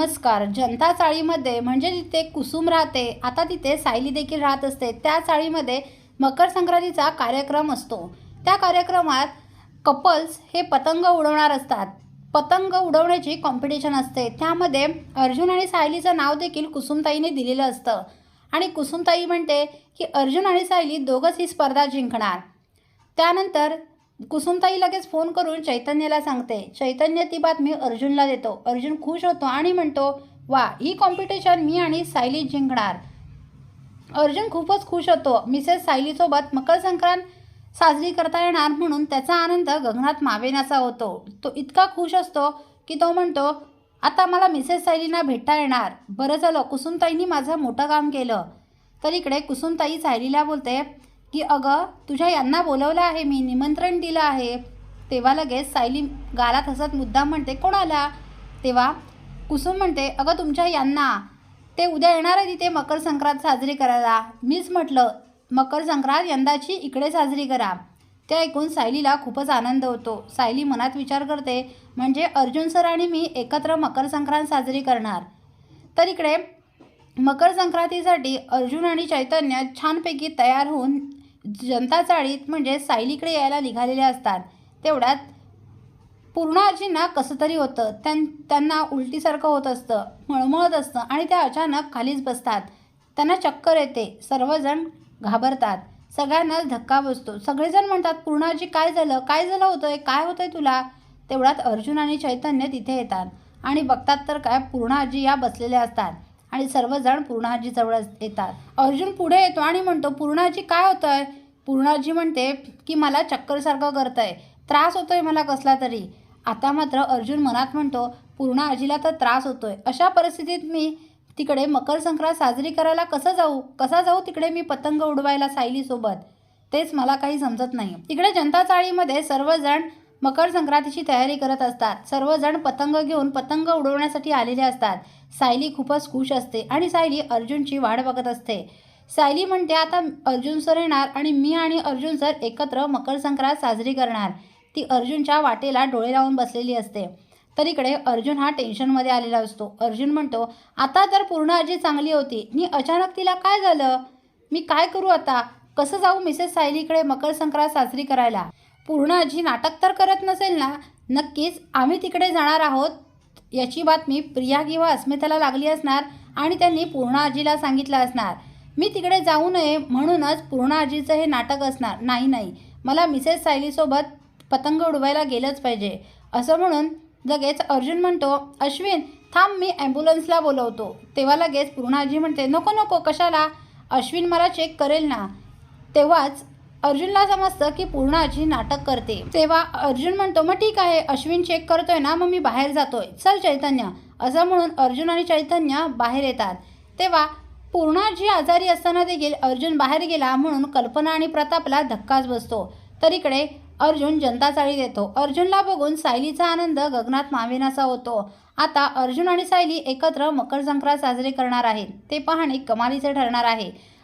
नमस्कार. जनता चाळीमध्ये म्हणजे जिथे कुसुम राहते आता तिथे सायली देखील राहत असते. त्या चाळीमध्ये मकर संक्रांतीचा कार्यक्रम असतो. त्या कार्यक्रमात कपल्स हे पतंग उडवणार असतात. पतंग उडवण्याची कॉम्पिटिशन असते. त्यामध्ये अर्जुन आणि सायलीचं नाव देखील कुसुमताईने दिलेलं असतं. आणि कुसुमताई म्हणते की अर्जुन आणि सायली दोघंच ही स्पर्धा जिंकणार. त्यानंतर कुसुमताई लगेच फोन करून चैतन्याला सांगते चैतन्य ती बातमी अर्जुनला देतो. अर्जुन खुश होतो आणि म्हणतो वा ही कॉम्पिटिशन मी आणि सायली जिंकणार. अर्जुन खूपच खुश होतो. मिसेस सायलीसोबत मकर संक्रांत साजरी करता येणार म्हणून त्याचा आनंद गगनात मावेनाचा होतो. तो इतका खुश असतो की तो म्हणतो आता मला मिसेस सायलींना भेटता येणार. बरं झालं कुसुमताईंनी माझं मोठं काम केलं. तर इकडे कुसुमताई सायलीला बोलते की अगं तुझ्या यांना बोलवलं आहे मी निमंत्रण दिलं आहे. तेव्हा लगेच सायली गालात हसत मुद्दाम म्हणते कोणाला तेव्हा कुसुम म्हणते अगं तुमच्या यांना. ते उद्या येणार आहे तिथे मकर संक्रांत साजरी करायला. मीच म्हटलं मकर संक्रांत यंदाची इकडे साजरी करा. ते ऐकून सायलीला खूपच आनंद होतो. सायली मनात विचार करते म्हणजे अर्जुन सर आणि मी एकत्र मकर संक्रांत साजरी करणार. तर इकडे मकर संक्रांतीसाठी अर्जुन आणि चैतन्य छानपैकी तयार होऊन जनता चाळीत म्हणजे सायलीकडे यायला निघालेले असतात. तेवढ्यात पूर्ण आजींना कसं तरी होतं. त्यां त्यांना उलटीसारखं होत असतं. मळमळत असतं आणि त्या अचानक खालीच बसतात. त्यांना चक्कर येते. सर्वजण घाबरतात. सगळ्यांनाच धक्का बसतो. सगळेजण म्हणतात पूर्णाजी काय झालं? काय झालं होतंय? काय होतंय तुला? तेवढ्यात अर्जुन आणि चैतन्य तिथे येतात. आणि बघतात तर काय पूर्णाजी या बसलेल्या असतात. आणि सर्वजण पूर्णाजीजवळ येतात. अर्जुन पुढे येतो आणि म्हणतो पूर्णाजी काय होतं आहे पूर्णाजी म्हणते की मला चक्करसारखं करतंय. त्रास होतो आहे मला कसला तरी. आता मात्र अर्जुन मनात म्हणतो पूर्ण आजीला तर त्रास होतो आहे अशा परिस्थितीत मी तिकडे मकर संक्रांत साजरी करायला कसं जाऊ? कसा जाऊ तिकडे मी पतंग उडवायला सायलीसोबत? तेच मला काही समजत नाही. तिकडे जनता चाळीमध्ये सर्वजण मकर संक्रांतीची तयारी करत असतात. सर्वजण पतंग घेऊन पतंग उडवण्यासाठी आलेले असतात. सायली खूपच खुश असते आणि सायली अर्जुनची वाट बघत असते. सायली म्हणते आता अर्जुन सर येणार आणि मी आणि अर्जुन सर एकत्र मकर संक्रांत साजरी करणार. ती अर्जुनच्या वाटेला डोळे लावून बसलेली असते. तर इकडे अर्जुन हा टेन्शनमध्ये आलेला असतो. अर्जुन म्हणतो आता तर पूर्ण आजी चांगली होती. मी अचानक तिला काय झालं? मी काय करू आता? कसं जाऊ मिसेस सायलीकडे मकर संक्रांत साजरी करायला? पूर्ण आजी नाटक तर करत नसेल ना नक्कीच आम्ही तिकडे जाणार आहोत याची बातमी प्रिया किंवा अस्मिताला लागली असणार आणि त्यांनी पूर्ण आजीला सांगितलं असणार. मी तिकडे जाऊ नये म्हणूनच पूर्ण आजीचं हे नाटक असणार. नाही नाही. मला मिसेस सायलीसोबत पतंग उडवायला गेलंच पाहिजे. असं म्हणून लगेच अर्जुन म्हणतो अश्विन थांब मी ॲम्ब्युलन्सला बोलवतो. तेव्हा लगेच पूर्ण आजी म्हणते नको नको कशाला? अश्विन मला चेक करेल ना. तेव्हाच अर्जुनला समजतं की पूर्ण आजी नाटक करते. तेव्हा अर्जुन म्हणतो मग ठीक आहे अश्विन चेक करतोय ना मग मी बाहेर जातोय. चल चैतन्य. असं म्हणून अर्जुन आणि चैतन्य बाहेर येतात. तेव्हा पूर्णाजी आजारी असताना देखील अर्जुन बाहेर गेला म्हणून कल्पना आणि प्रतापला धक्काच बसतो. तर इकडे अर्जुन जनता चाळी देतो अर्जुनला बघून सायलीचा आनंद गगनात मावेनासा होतो. आता अर्जुन आणि सायली एकत्र मकर संक्रांत साजरी करणार आहेत. ते पाहणे कमालीचे ठरणार आहे.